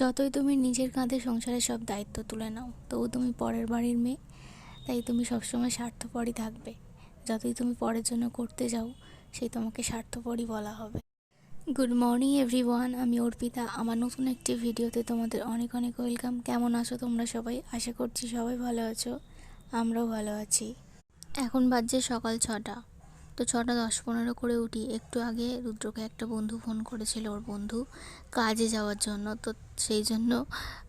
যতই তুমি নিজের কাঁধে সংসারের সব দায়িত্ব তুলে নাও, তবু তুমি পরের বাড়ির মেয়ে। তাই তুমি সবসময় স্বার্থপরই থাকবে। যতই তুমি পরের জন্য করতে যাও, সেই তোমাকে স্বার্থপরই বলা হবে। গুড মর্নিং এভরিওয়ান আমি অর্পিতা। আমার নতুন একটি ভিডিওতে তোমাদের অনেক অনেক ওয়েলকাম কেমন আছো তোমরা সবাই? আশা করছি সবাই ভালো আছো। আমরাও ভালো আছি। এখন বাজছে সকাল ছটা। তো ছটা দশ পনেরো করে উঠি। একটু আগে রুদ্রকে একটা বন্ধু ফোন করেছিল ওর বন্ধু কাজে যাওয়ার জন্য। তো সেই জন্য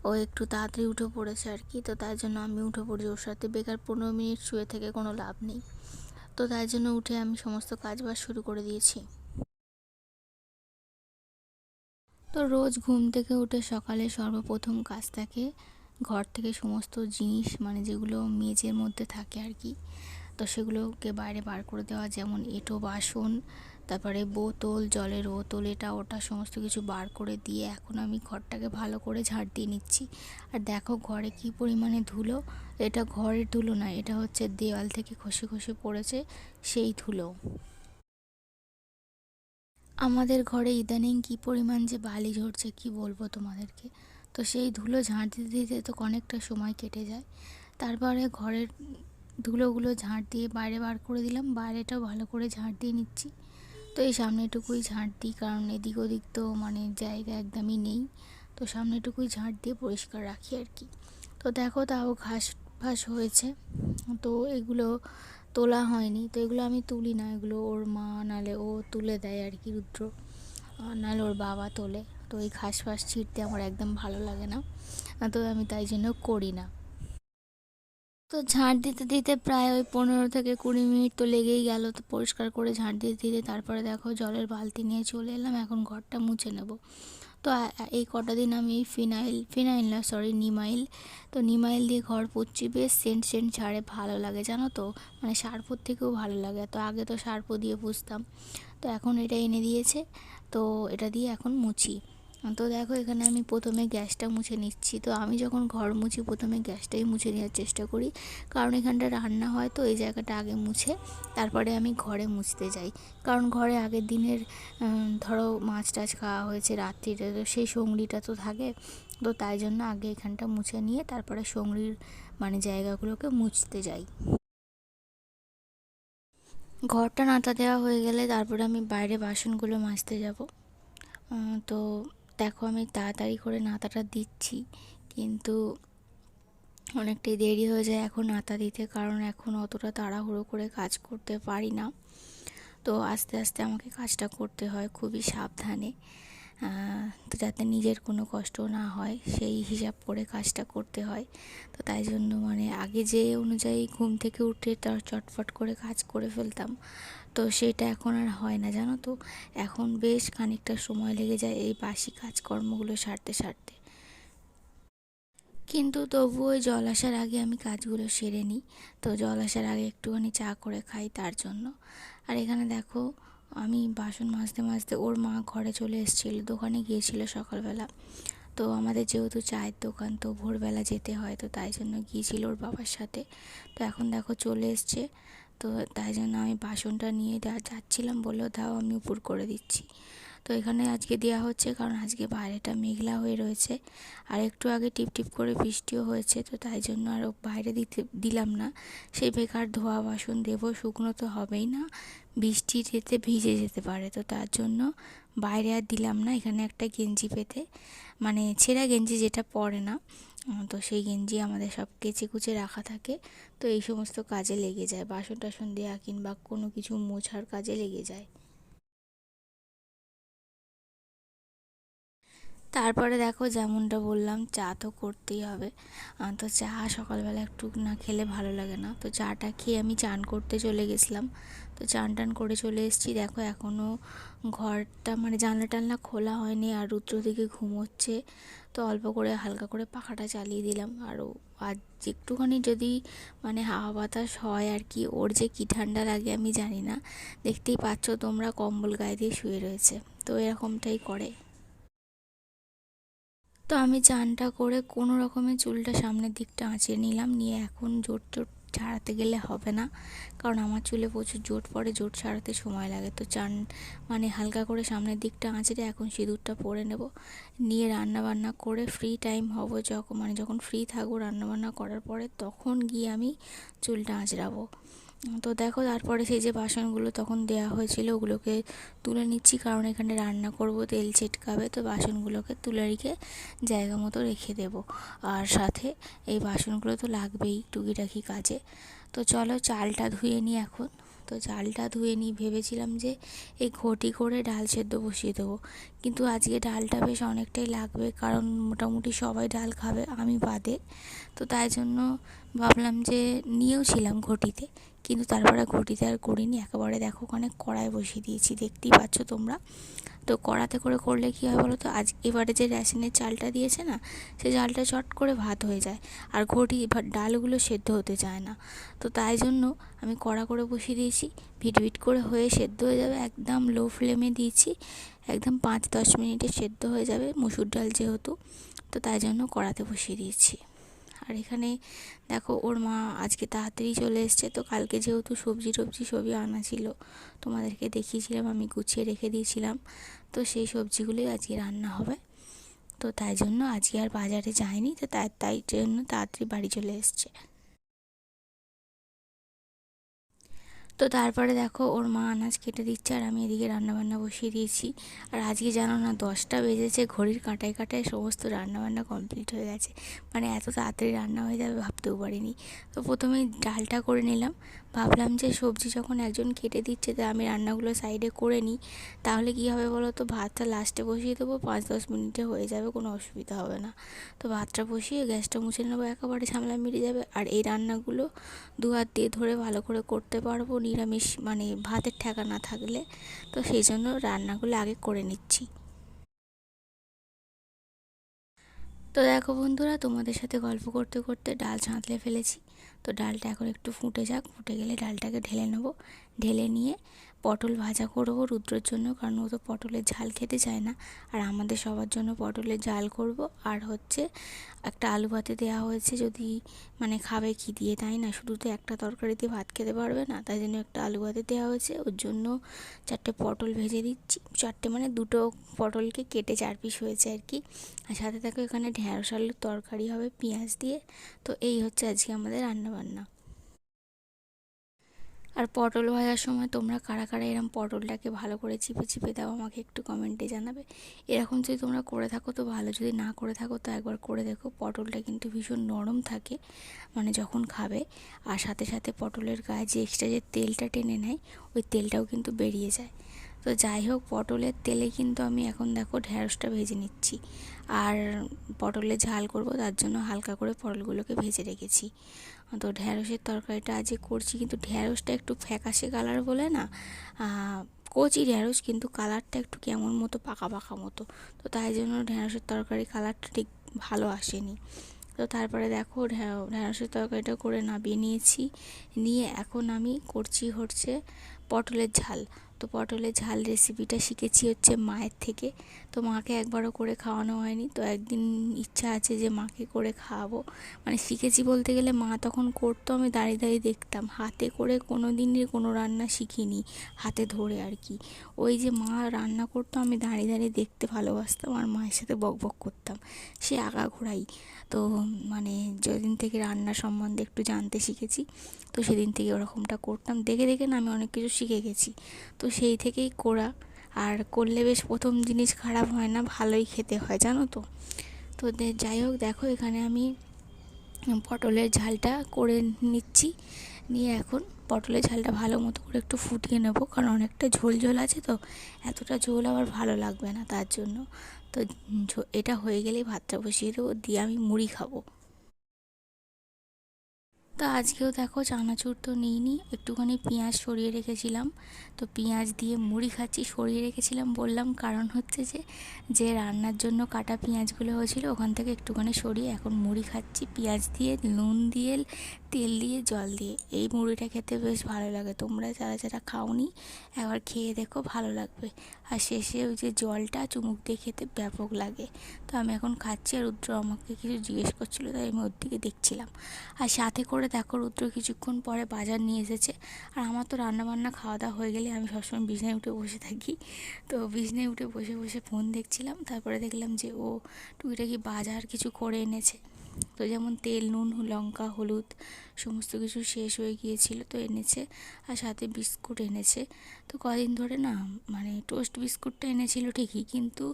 ও একটু তাড়াতাড়ি উঠে পড়েছে আর কি। তো তাই জন্য আমি উঠে পড়ি ওর সাথে। বেকার পনেরো মিনিট শুয়ে থেকে কোনো লাভ নেই। তো তাই জন্য উঠে আমি সমস্ত কাজ বাজ শুরু করে দিয়েছি। তো রোজ ঘুম থেকে উঠে সকালে সর্বপ্রথম কাজ থাকে ঘর থেকে সমস্ত জিনিস মানে যেগুলো মেঝের মধ্যে থাকে আর কি তো সেগুলোকে বাইরে বার করে দেওয়া, যেমন এঁটো বাসন, তারপরে বোতল, জলের বোতল, এটা ওটা সমস্ত কিছু বার করে দিয়ে এখন আমি ঘরটাকে ভালো করে ঝাড় দিয়ে নিচ্ছি। আর দেখো ঘরে কি পরিমাণে ধুলো, এটা ঘরের ধুলো না, এটা হচ্ছে দেওয়াল থেকে খসে খসে পড়েছে সেই ধুলো। আমাদের ঘরে ইদানিং কি পরিমাণ যে বালি ঝরছে কি বলব তোমাদেরকে? তো সেই ধুলো ঝাঁট দিতে দিতে তো অনেকটা সময় কেটে যায়। তারপরে ঘরের ধুলোগুলো ঝাঁট দিয়ে বাইরে বার করে দিলাম। বাইরেটাও ভালো করে ঝাঁট দিয়ে নিচ্ছি। তো এই সামনেটুকুই ঝাঁট দিই, কারণ এদিক ওদিক তো মানে জায়গা একদমই নেই। তো সামনেটুকুই ঝাঁট দিয়ে পরিষ্কার রাখি আর কি। তো দেখো তাও ঘাস ফাঁস হয়েছে। তো এগুলো তোলা হয়নি। তো এগুলো আমি তুলি না। এগুলো ওর মা নালে ও তুলে দেয় আর কি রুদ্র। নাহলে ওর বাবা তোলে। তো এই ঘাস ফাঁস ছিঁড়তে আমার একদম ভালো লাগে না। তো আমি তাই জন্য করি না। তো ঝাঁট দিতে দিতে প্রায় ওই পনেরো থেকে কুড়ি মিনিট তো লেগেই গেল। তো পরিষ্কার করে ঝাঁট দিতে দিতে, তারপরে দেখো জলের বালতি নিয়ে চলে এলাম, এখন ঘরটা মুছে নেব। তো এই কটা দিন আমি ফিনাইল ফিনাইল না সরি নিমাইল। তো নিমাইল দিয়ে ঘর পুচ্ছি বেশ সেন্ট সেন্ট ছাড়ে ভালো লাগে, জানো তো? মানে সার্পোর থেকেও ভালো লাগে। তো আগে তো সার্পো দিয়ে পুষতাম তো এখন এটা এনে দিয়েছে, তো এটা দিয়ে এখন মুছি। তো দেখো, এখানে আমি প্রথমে গ্যাসটা মুছে নিচ্ছি। তো আমি যখন ঘর মুছি, প্রথমে গ্যাসটাই মুছে নেওয়ার চেষ্টা করি। কারণ এখানটা রান্না হয় তো, এই জায়গাটা আগে মুছে, তারপরে আমি ঘরে মুছতে যাই। কারণ ঘরে আগের দিনের ধরো মাছ টাছ খাওয়া হয়েছে রাত্রিটা তো সেই সঙ্গিটা তো থাকে। তো তাই জন্য আগে এখানটা মুছে নিয়ে, তারপরে সঙ্গির মানে জায়গাগুলোকে মুছতে যাই। ঘরটা নাতা দেওয়া হয়ে গেলে, তারপরে আমি বাইরে বাসনগুলো মাজতে যাব। তো দেখো আমি তাড়াতাড়ি করে নাতাটা দিচ্ছি। কিন্তু অনেকটাই দেরি হয়ে যায় এখন নাতা দিতে, কারণ এখন অতটা তাড়াহুড়ো করে কাজ করতে পারি না। তো আস্তে আস্তে আমাকে কাজটা করতে হয় খুবই সাবধানে। তো যাতে নিজের কোনো কষ্ট না হয়, সেই হিসাব করে কাজটা করতে হয়। তো তাই জন্য মানে আগে যে অনুযায়ী ঘুম থেকে উঠে তার চটফট করে কাজ করে ফেলতাম, তো সেটা এখন আর হয় না, জানো তো? এখন বেশ খানিকটা সময় লেগে যায় এই বাসি কাজকর্মগুলো সারতে সারতে। কিন্তু তবু ওই জল আসার আগে আমি কাজগুলো সেরে নিই। তো জল আসার আগে একটুখানি চা করে খাই তার জন্য। আর এখানে দেখো আমি বাসন মাজতে মাজতে ওর মা ঘরে চলে এসেছিল, দোকানে গিয়েছিল সকালবেলা। তো আমাদের যেহেতু চায়ের দোকান, তো ভোরবেলা যেতে হয়, তো তাই জন্য গিয়েছিল ওর বাবার সাথে। তো এখন দেখো চলে এসছে। তো তাই জন্য আমি বাসনটা নিয়ে যাচ্ছিলাম বলল দাও আমি উপর করে দিচ্ছি। তো এখানে আজকে দেওয়া হচ্ছে কারণ আজকে বাইরেটা মেঘলা হয়ে রয়েছে। আর একটু আগে টিপ টিপ করে বৃষ্টিও হয়েছে, তো তাই জন্য আর বাইরে দিতে, দিলাম না। সেই বেকার ধোয়া বাসন দেবো, শুকনো তো হবেই না, বৃষ্টি যেতে ভিজে যেতে পারে, তো তার জন্য বাইরে আর দিলাম না। এখানে একটা গেঞ্জি পেতে মানে ছেঁড়া গেঞ্জি যেটা পরে না। তো সেই গেঞ্জি আমাদের সব কেচে কুচে রাখা থাকে। তো এই সমস্ত কাজে লেগে যায়। বাসন টাসন দেওয়া কিংবা কোনো কিছু মোছার কাজে লেগে যায়। তারপরে দেখো যেমনটা বললাম, চা তো করতেই হবে। তো চা সকালবেলা একটু না খেলে ভালো লাগে না। তো চাটা খেয়ে আমি চান করতে চলে গেছিলাম। তো চান টান করে চলে এসেছি। দেখো এখনও ঘরটা মানে জানলা টানলা খোলা হয়নি আর রুদ্র দিকে ঘুমোচ্ছে। তো অল্প করে হালকা করে পাখাটা চালিয়ে দিলাম। আরও আজ একটুখানি যদি মানে হাওয়া বাতাস হয় আর কি, ওর যে কী ঠান্ডা লাগে আমি জানি না। দেখতেই পাচ্ছ তোমরা কম্বল গায়ে দিয়ে শুয়ে রয়েছে। তো এরকমটাই করে। তো আমি চানটা করে কোনো রকমের চুলটা সামনের দিকটা আঁচিয়ে নিলাম। নিয়ে এখন জোর জোর ছাড়াতে গেলে হবে না। কারণ আমার চুলে প্রচুর জোট পড়ে, জোট ছাড়াতে সময় লাগে। তো চান মানে হালকা করে সামনের দিকটা আঁচড়ে এখন সিঁদুরটা পরে নেব। নিয়ে রান্না বান্না করে ফ্রি টাইম হব যখন মানে যখন ফ্রি থাকব রান্নাবান্না করার পরে, তখন গিয়ে আমি চুলটা আঁচড়াবো। তো দেখো, তারপরে সেই যে বাসনগুলো তখন দেওয়া হয়েছিল, ওগুলোকে তুলে নিচ্ছি, কারণ এখানে রান্না করব, তেল ছিটকাবে, তো বাসনগুলোকে তুলে রেখে জায়গা মতো রেখে দেব। আর সাথে এই বাসনগুলো তো লাগবেই টুকিটাকি কাজে। তো চলো, চালটা ধুয়ে নিই এখন। তো চালটা ধুয়ে নিই, ভেবেছিলাম যে এই ঘটি করে ডাল সেদ্ধ বসিয়ে দেবো। কিন্তু আজকে ডালটা বেশ অনেকটাই লাগবে, কারণ মোটামুটি সবাই ডাল খাবে, আমি বাদে। তো তাই জন্য ভাবলাম যে নিয়েও ছিলাম ঘটিতে। কিন্তু তারপরে ঘটিতে আর করিনি, একেবারে দেখো ওখানে কড়াই বসিয়ে দিয়েছি, দেখতেই পাচ্ছ তোমরা। তো কড়াতে করে করলে কী হয় বলো তো আজ এবারে যে রেশনের চালটা দিয়েছে না, সে চালটা চট করে ভাত হয়ে যায়, আর ঘটি ডালগুলো সেদ্ধ হতে চায় না। তো তাই জন্য আমি কড়া করে বসিয়ে দিয়েছি, ভিট ভিট করে হয়ে সেদ্ধ হয়ে যাবে, একদম লো ফ্লেমে দিয়েছি, একদম পাঁচ দশ মিনিটে সেদ্ধ হয়ে যাবে, মুসুর ডাল যেহেতু, তো তাই জন্য কড়াতে বসিয়ে দিয়েছি। আর এখানে দেখো ওর মা আজকে তাড়াতাড়ি চলে এসছে। তো কালকে যেহেতু সবজি টবজি সবই আনা ছিল, তোমাদেরকে দেখিয়েছিলাম, আমি গুছিয়ে রেখে দিয়েছিলাম। তো সেই সবজিগুলোই আজকে রান্না হবে। তো তাই জন্য আজকে আর বাজারে যায়নি, তো তাই তাই জন্য তাড়াতাড়ি বাড়ি চলে এসছে। তো তারপরে দেখো ওর মা আনাজ কেটে দিচ্ছে আর আমি এদিকে রান্নাবান্না বসিয়ে দিয়েছি। আর আজকে জানো না, দশটা বেজেছে, ঘড়ির কাঁটায় কাঁটায় সমস্ত রান্নাবান্না কমপ্লিট হয়ে গেছে। মানে এত তাড়াতাড়ি রান্না হয়ে যাবে ভাবতেও পারিনি। তো প্রথমেই ডালটা করে নিলাম। ভাবলাম যে সবজি যখন একজন কেটে দিচ্ছে তো আমি রান্নাগুলো সাইডে করে নিই, তাহলে কী হবে বলো তো? ভাতটা লাস্টে বসিয়ে দেবো, পাঁচ দশ মিনিটে হয়ে যাবে, কোনো অসুবিধা হবে না। তো ভাতটা বসিয়ে গ্যাসটা মুছে নেব, একেবারে ঝামেলা মিটে যাবে। আর এই রান্নাগুলো দু হাত দিয়ে ধরে ভালো করে করতে পারব, নিরামিষ মানে ভাতের ঠেকা না থাকলে। তো সেই জন্য রান্নাগুলো আগে করে নিচ্ছি। তো দেখো বন্ধুরা, তোমাদের সাথে গল্প করতে করতে ডাল ছাঁতলে ফেলেছি। তো ডালটা এখন একটু ফুটে যাক ফুটে গেলে ডালটাকে ঢেলে নেব। ঢেলে নিয়ে পটল ভাজা করব রুদ্রর জন্য, কারণ ও তো পটলের ঝাল খেতে চায় না। আর আমাদের সবার জন্য পটলের ঝাল করব। আর হচ্ছে একটা আলু ভাতে দেওয়া হয়েছে, যদি মানে খাবে কি দিয়ে, তাই না? শুধু তো একটা তরকারিতে ভাত খেতে পারবে না, তাই জন্য একটা আলু ভাতে দেওয়া হয়েছে। ওর জন্য চারটে পটল ভেজে দিচ্ছি। চারটে মানে দুটো পটলকে কেটে চার পিস হয়েছে আর কি। আর সাথে থাকো এখানে ঢ্যাঁড়স আলুর তরকারি হবে পেঁয়াজ দিয়ে। তো এই হচ্ছে আজকে আমাদের রান্নাবান্না। আর পটল ভাজার সময় তোমরা কারা কারা এরম পটলটাকে ভালো করে চিপে চিপে দাও, আমাকে একটু কমেন্টে জানাবে। এরকম যদি তোমরা করে থাকো তো ভালো, যদি না করে থাকো তো একবার করে দেখো, পটলটা কিন্তু ভীষণ নরম থাকে মানে যখন খাবে। আর সাথে সাথে পটলের গায়ে যে এক্সট্রা যে তেলটা টেনে নেয়, ওই তেলটাও কিন্তু বেরিয়ে যায়। তো যাই হোক, পটলের তেলে কিন্তু আমি এখন দেখো ঢ্যাঁড়সটা ভেজে নিচ্ছি। আর পটলের ঝাল করব, তার জন্য হালকা করে পটলগুলোকে ভেজে রেখেছি। তো ঢ্যাঁড়সের তরকারিটা আজকে করছি, কিন্তু ঢ্যাঁড়সটা একটু ফ্যাকাশে কালার বলে না কচি ঢ্যাঁড়স কিন্তু কালারটা একটু কেমন মতো পাকা পাকা মতো। তো তাই জন্য ঢ্যাঁড়সের তরকারি কালারটা ঠিক ভালো আসেনি। তো তারপরে দেখো ঢ্যাঁড়সের তরকারিটা করে নামিয়ে নিয়েছি। নিয়ে এখন আমি করছি হচ্ছে পটলের ঝাল। তো পটলের ঝাল রেসিপিটা শিখেছি হচ্ছে মায়ের থেকে। তো মাকে একবারও করে খাওয়ানো হয়নি। তো একদিন ইচ্ছা আছে যে মাকে করে খাওয়াবো। মানে শিখেছি বলতে গেলে মা তখন করতো, আমি দাঁড়িয়ে দাঁড়িয়ে দেখতাম। হাতে করে কোনো দিনই কোনো রান্না শিখিনি, হাতে ধরে আর কি। ওই যে মা রান্না করতো, আমি দাঁড়িয়ে দাঁড়িয়ে দেখতে ভালোবাসতাম আর মায়ের সাথে বক বক করতাম। সে আগাঘোড়াই তো মানে যেদিন থেকে রান্না সম্বন্ধে একটু জানতে শিখেছি, তো সেদিন থেকে ওরকমটা করতাম। দেখে দেখে না আমি অনেক কিছু শিখে গেছি। তো সেই থেকেই করা। আর করলে বেশ প্রথম জিনিস খারাপ হয় না, ভালোই খেতে হয়, জানো তো। তো যাই হোক, দেখো এখানে আমি পটলের ঝালটা করে নিচ্ছি। নিয়ে এখন পটলের ঝালটা ভালো মতো করে একটু ফুটিয়ে নেব, কারণ অনেকটা ঝোল ঝোল আছে তো, এতটা ঝোল আবার ভালো লাগবে না তার জন্য। তো এটা হয়ে গেলেই ভাতটা বসিয়ে দেবো, দিয়ে আমি মুড়ি খাব। তো আজকেও দেখো চানাচুর তো নিইনি, একটুখানি পেঁয়াজ সরিয়ে রেখেছিলাম। তো পেঁয়াজ দিয়ে মুড়ি খাচ্ছি, সরিয়ে রেখেছিলাম, বললাম কারণ হচ্ছে যে যে রান্নার জন্য কাটা পেঁয়াজগুলো হয়েছিল ওখান থেকে একটুখানি সরিয়ে এখন মুড়ি খাচ্ছি। পেঁয়াজ দিয়ে, নুন দিয়ে তেল দিয়ে, জল দিয়ে। এই মুড়িটা খেতে বেশ ভালো লাগে। তোমরা যারা যারা খাওনি, একবার খেয়ে দেখো, ভালো লাগবে। আর শেষে ওই যে জলটা চুমুক দিয়ে খেতে ব্যাপক লাগে। তো আমি এখন খাচ্ছি আর রুদ্র আমাকে কিছু জিজ্ঞেস করছিল, তাই আমি ওর দিকে দেখছিলাম। আর সাথে করে দেখো, রুদ্র কিছুক্ষণ পরে বাজার নিয়ে এসেছে। আর আমার তো রান্নাবান্না খাওয়া দাওয়া হয়ে গেলে আমি সবসময় বিছনায় উঠে বসে থাকি। তো বিছনায় উঠে বসে বসে ফোন দেখছিলাম। তারপরে দেখলাম যে ও টুকিটাকি বাজার কিছু করে এনেছে। তো যেমন তেল, নুন, লঙ্কা, হলুদ সমস্ত কিছু শেষ হয়ে গিয়েছিল তো এনেছে আর সাথে বিস্কুট এনেছে। তো কদিন ধরে না মানে টোস্ট বিস্কুটটা এনেছিল ঠিকই কিন্তু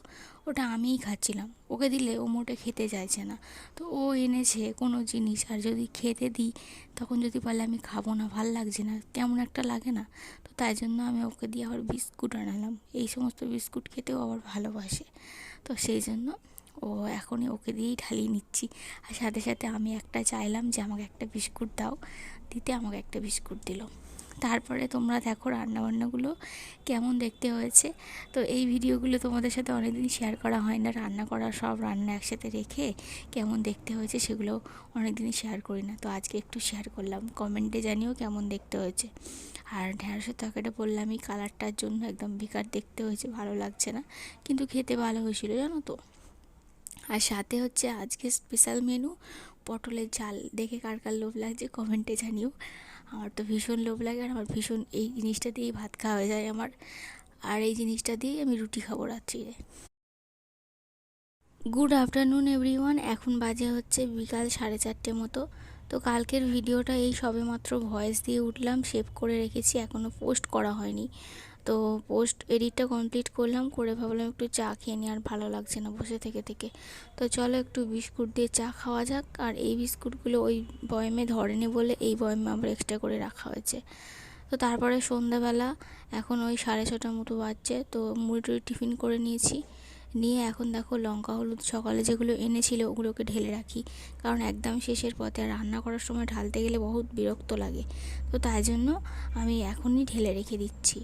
ওটা আমিই খাচ্ছিলাম। ওকে দিলে ও মোটে খেতে চাইছে না। তো ও এনেছে কোনো জিনিস আর যদি খেতে দিই তখন যদি বলে আমি খাব না, ভালো লাগছে না, কেমন একটা লাগে না। তো তাই জন্য আমি ওকে দিয়ে আবার বিস্কুট আনালাম। এই সমস্ত বিস্কুট খেতেও আবার ভালোবাসে। তো সেই জন্য ও এখনই ওকে দিয়েই ঢালিয়ে নিচ্ছি। আর সাথে সাথে আমি একটা চাইলাম যে আমাকে একটা বিস্কুট দাও। দিতে আমাকে একটা বিস্কুট দিল। তারপরে তোমরা দেখো রান্নাবান্নাগুলো কেমন দেখতে হয়েছে। তো এই ভিডিওগুলো তোমাদের সাথে অনেকদিন শেয়ার করা হয় না। রান্না করা সব রান্না একসাথে রেখে কেমন দেখতে হয়েছে সেগুলো অনেকদিনই শেয়ার করি না। তো আজকে একটু শেয়ার করলাম। কমেন্টে জানিও কেমন দেখতে হয়েছে। আর ঢ্যাঁড়সের তরকারিটা বললামই কালারটার জন্য একদম বেকার দেখতে হয়েছে, ভালো লাগছে না। কিন্তু খেতে ভালো হয়েছিল, জানো তো? আর সাথে হচ্ছে আজকে স্পেশাল মেনু পটলের ঝাল। দেখে কার কার লোভ লাগছে কমেন্টে জানিও। আমার তো ভীষণ লোভ লাগে আর আমার ভীষণ এই জিনিসটা দিয়েই ভাত খাওয়া হয়ে যায় আমার। আর এই জিনিসটা দিয়েই আমি রুটি খাব রাত্রিরে। গুড আফটারনুন এভরিওয়ান এখন বাজে হচ্ছে বিকাল সাড়ে চারটে মতো। তো কালকের ভিডিওটা এই সবে মাত্র ভয়েস দিয়ে উঠলাম সেভ করে রেখেছি এখনও পোস্ট করা হয়নি। তো পোস্ট এডিটটা কমপ্লিট করলাম, করে ভাবলাম একটু চা খেয়ে নিই, আর ভালো লাগছে না বসে থেকে থেকে। তো চলো একটু বিস্কুট দিয়ে চা খাওয়া যাক, আর এই বিস্কুটগুলো ওই বয়মে ধরেনি বলে এই বয়মে আবার এক্সট্রা করে রাখা হয়েছে। তো তারপরে সন্ধ্যাবেলা, এখন ওই সাড়ে ছটার মতো বাজছে, তো মুড়ি টুড়ি টিফিন করে নিয়েছি। নিয়ে এখন দেখো লঙ্কা, হলুদ, সকালে যেগুলো এনেছিল ওগুলোকে ঢেলে রাখি। কারণ একদম শেষের পথে রান্না করার সময় ঢালতে গেলে বহুত বিরক্ত লাগে। তো তাই জন্য আমি এখনই ঢেলে রেখে দিচ্ছি।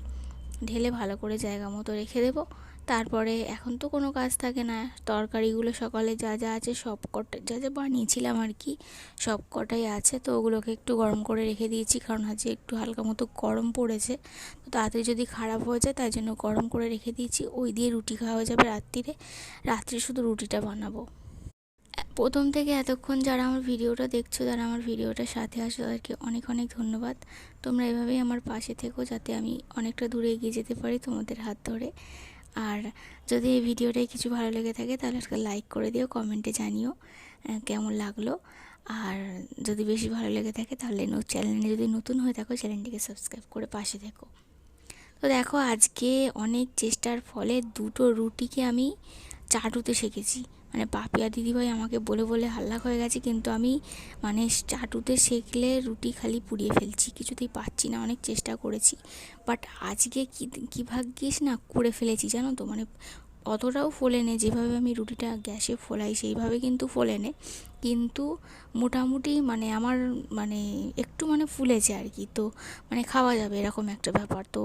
ঢেলে ভালো করে জায়গা মতো রেখে দেবো। তারপরে এখন তো কোনো কাজ থাকে না। তরকারিগুলো সকালে যা যা আছে সব কটা, যা যা বানিয়েছিলাম আর কি, সব কটাই আছে। তো ওগুলোকে একটু গরম করে রেখে দিয়েছি, কারণ আজকে একটু হালকা মতো গরম পড়েছে। তো তাড়াতাড়ি যদি খারাপ হয়ে যায়, তাই জন্য গরম করে রেখে দিয়েছি। ওই দিয়ে রুটি খাওয়া যাবে রাত্রিরে। রাত্রে শুধু রুটিটা বানাবো। প্রথম থেকে এতক্ষণ যারা আমার ভিডিওটা দেখছ যারা আমার ভিডিওটা সাথে আসো তাদেরকে অনেক অনেক ধন্যবাদ। তোমরা এভাবেই আমার পাশে থেকো যাতে আমি অনেকটা দূরে এগিয়ে যেতে পারি তোমাদের হাত ধরে। আর যদি এই ভিডিওটাই কিছু ভালো লেগে থাকে, তাহলে একটা লাইক করে দিও, কমেন্টে জানিও কেমন লাগল। আর যদি বেশি ভালো লেগে থাকে, তাহলে চ্যানেলে যদি নতুন হয়ে থাকো, চ্যানেলটিকে সাবস্ক্রাইব করে পাশে থেকো। তো দেখো, আজকে অনেক চেষ্টার ফলে দুটো রুটিকে আমি চাটুতে শিখেছি মানে পাপিয়া দিদিভাই আমাকে বলে বলে হাল্লা হয়ে গেছে, কিন্তু আমি মানে চাটুতে শেখলে রুটি খালি পুড়িয়ে ফেলছি, কিছুতেই পাচ্ছি না, অনেক চেষ্টা করেছি। বাট আজকে কী কী ভাগ্যিস না, করে ফেলেছি, জানো তো? মানে অতটাও ফোলেনে যেভাবে আমি রুটিটা গ্যাসে ফোলাই, সেইভাবে কিন্তু ফোলে নে কিন্তু মোটামুটি মানে আমার মানে একটু মানে ফুলেছে আর কি। তো মানে খাওয়া যাবে এরকম একটা ব্যাপার। তো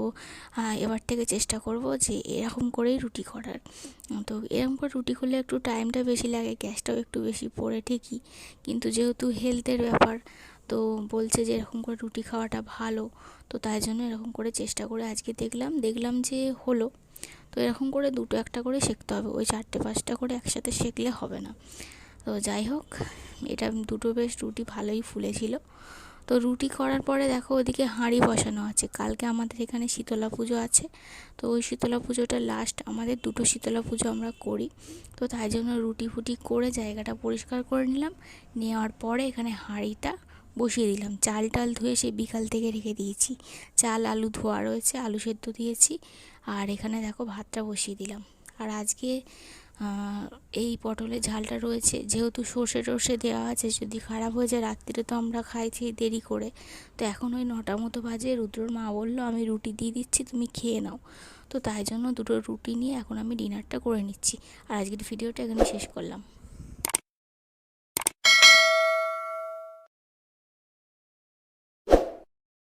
এবার থেকে চেষ্টা করব যে এরকম করেই রুটি করার। তো এরকম করে রুটি করলে একটু টাইমটা বেশি লাগে, গ্যাসটাও একটু বেশি পড়ে ঠিকই। কিন্তু যেহেতু হেলথের ব্যাপার, তো বলছে যে এরকম করে রুটি খাওয়াটা ভালো। তো তাই জন্য এরকম করে চেষ্টা করে আজকে দেখলাম। দেখলাম যে হলো। তো এরকম করে দুটো একটা করে শিখতে হবে। ওই চারটে পাঁচটা করে একসাথে শেখলে হবে না। তো যাই হোক, এটা দুটো বেশ রুটি ভালোই ফুলেছিল। তো রুটি করার পরে দেখো ওদিকে হাঁড়ি বসানো আছে। কালকে আমাদের এখানে শীতলা পুজো আছে। তো ওই শীতলা পুজোটা লাস্ট আমাদের দুটো শীতলা পুজো আমরা করি। তো তাই জন্য রুটি ফুটি করে জায়গাটা পরিষ্কার করে নিলাম। নেওয়ার পরে এখানে হাঁড়িটা বসিয়ে দিলাম। চাল টাল ধুয়ে সে বিকাল থেকে রেখে দিয়েছি। চাল, আলু ধোয়া রয়েছে, আলু সেদ্ধ দিয়েছি। আর এখানে দেখো ভাতটা বসিয়ে দিলাম। আর আজকে এই পটলের ঝালটা রয়েছে। যেহেতু সর্ষে টর্ষে দেওয়া আছে, যদি খারাপ হয়ে যায়, রাত্রিরে তো আমরা খাইছি দেরি করে। তো এখন ওই নটা মতো বাজে, রুদ্রর মা বলল, আমি রুটি দিয়ে দিচ্ছি, তুমি খেয়ে নাও। তো তাই জন্য দুটো রুটি নিয়ে এখন আমি ডিনারটা করে নিচ্ছি। আর আজকের ভিডিওটা এখানে শেষ করলাম।